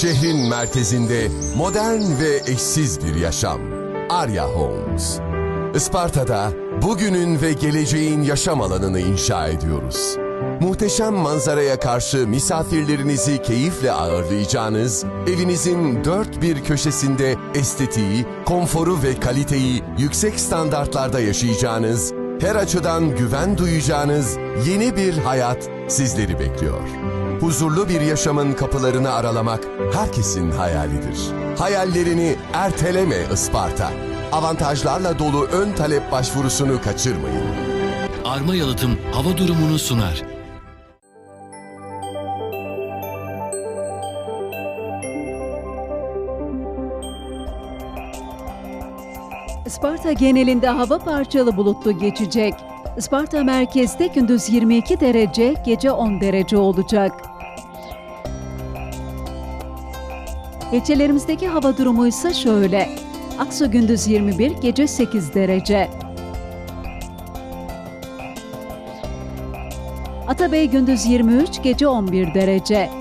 Şehrin merkezinde modern ve eşsiz bir yaşam. Arya Homes. Isparta'da bugünün ve geleceğin yaşam alanını inşa ediyoruz. Muhteşem manzaraya karşı misafirlerinizi keyifle ağırlayacağınız, evinizin dört bir köşesinde estetiği, konforu ve kaliteyi yüksek standartlarda yaşayacağınız, her açıdan güven duyacağınız yeni bir hayat sizleri bekliyor. Huzurlu bir yaşamın kapılarını aralamak herkesin hayalidir. Hayallerini erteleme Isparta. Avantajlarla dolu ön talep başvurusunu kaçırmayın. Arma Yalıtım hava durumunu sunar. Isparta genelinde hava parçalı bulutlu geçecek. Isparta merkezde gündüz 22 derece, gece 10 derece olacak. İlçelerimizdeki hava durumu ise şöyle. Aksu gündüz 21, gece 8 derece. Atabey gündüz 23, gece 11 derece.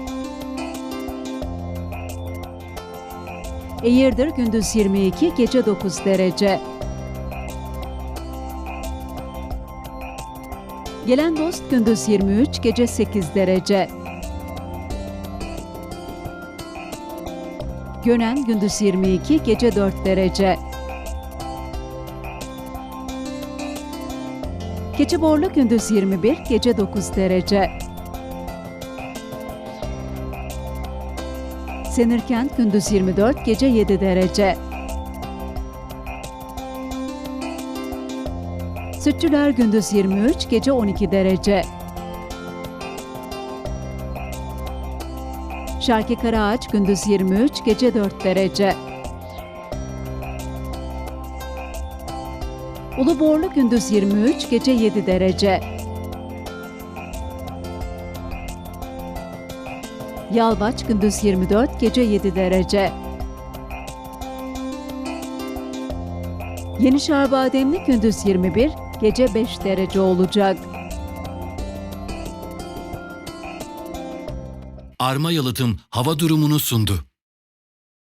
Eğirdir gündüz 22, gece 9 derece. Gelen dost gündüz 23, gece 8 derece. Gönen gündüz 22, gece 4 derece. Keçiborlu gündüz 21, gece 9 derece. Senirkent gündüz 24, gece 7 derece. Sütçüler gündüz 23, gece 12 derece. Şarkı Karaağaç gündüz 23, gece 4 derece. Uluborlu gündüz 23, gece 7 derece. Yalvaç gündüz 24, gece 7 derece. Yeni Şarbademli gündüz 21, gece 5 derece olacak. Arma Yalıtım hava durumunu sundu.